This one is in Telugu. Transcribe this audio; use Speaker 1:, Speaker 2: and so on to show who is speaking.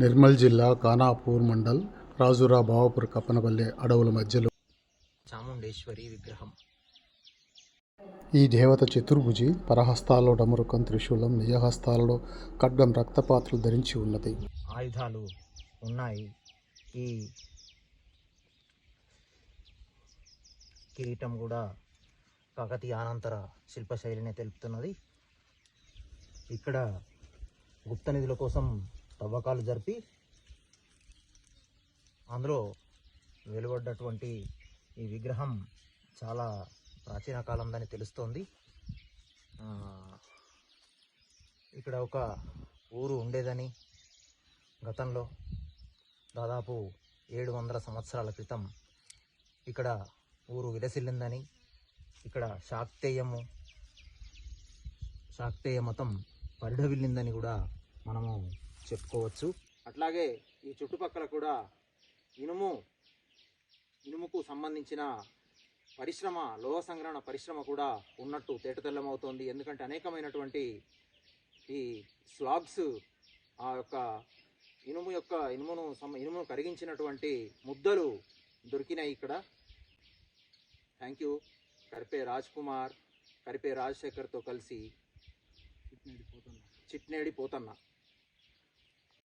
Speaker 1: నిర్మల్ జిల్లా ఖానాపూర్ మండల్ రాజురా బావపూర్ కప్పనపల్లి అడవుల మధ్యలో.
Speaker 2: చాముండేశ్వరి విగ్రహం.
Speaker 1: ఈ దేవత చతుర్భుజి పరహస్తాల్లో డమరుకం త్రిశూలం నిజహస్తాలలో ఖడ్గం రక్తపాత్రలు ధరించి ఉన్నది.
Speaker 2: ఆయుధాలు ఉన్నాయి. ఈ కిరీటం కూడా కాకతీయ అనంతర శిల్పశైలిని తెలుపుతున్నది. ఇక్కడ గుప్త నిధుల కోసం తవ్వకాలు జరిపి అందులో వెలువడ్డటువంటి ఈ విగ్రహం చాలా ప్రాచీన కాలందని తెలుస్తోంది. ఇక్కడ ఒక ఊరు ఉండేదని గతంలో దాదాపు ఏడు వందల సంవత్సరాల క్రితం ఇక్కడ ఊరు విలసిల్లిందని ఇక్కడ శాక్తేయము శాక్తేయ మతం పరిఢవిల్లిందని కూడా మనము చెప్పుకోవచ్చు. అట్లాగే ఈ చుట్టుపక్కల కూడా ఇనుము ఇనుముకు సంబంధించిన పరిశ్రమ లోహ సంగ్రహణ పరిశ్రమ కూడా ఉన్నట్టు తేటతెల్లమవుతోంది. ఎందుకంటే అనేకమైనటువంటి ఈ స్లాబ్స్ ఆ యొక్క ఇనుము యొక్క ఇనుమును ఇనుమును కరిగించినటువంటి ముద్దలు దొరికినాయి ఇక్కడ. థ్యాంక్ యూ కరిపే రాజ్ కుమార్ కరిపే రాజశేఖర్తో కలిసి చిట్నేడి పోతన్నా.